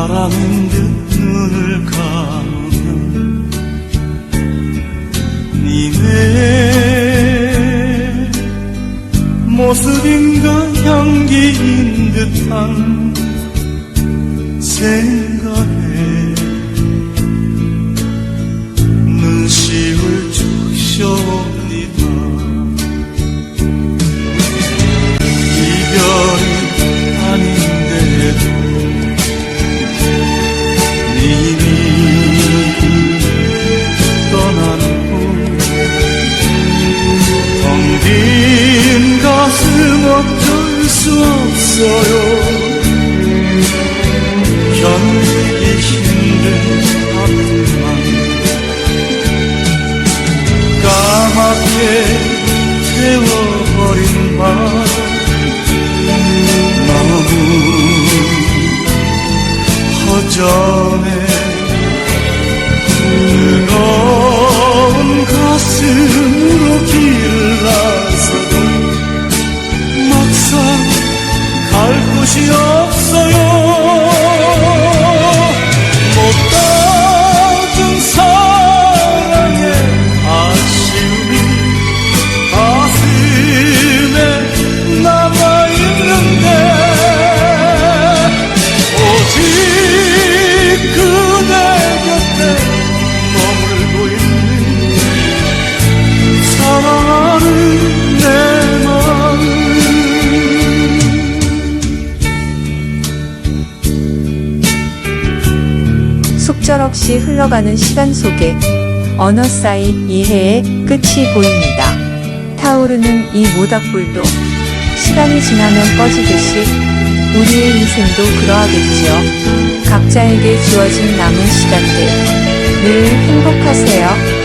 바람인 듯 눈을 감으면 니네 모습인가 향기인 듯한 생각에 없어요. 견디기 힘든 아픔만 까맣게 태워버린 밤 너무 허전 속절없이 흘러가는 시간 속에 언어 쌓인 이해의 끝이 보입니다. 타오르는 이 모닥불도 시간이 지나면 꺼지듯이 우리의 인생도 그러하겠지요. 각자에게 주어진 남은 시간들 늘 행복하세요.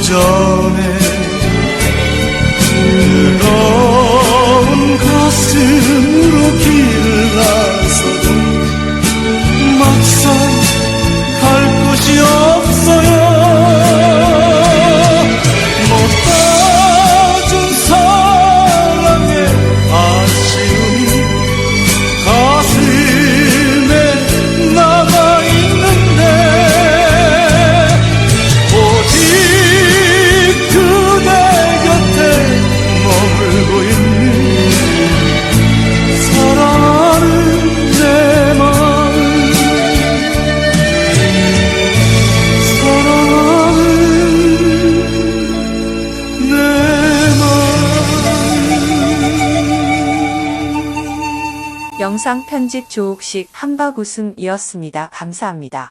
전해 뜨거운 가슴으로 길을 나 영상 편집 조옥식 한박 웃음이었습니다. 감사합니다.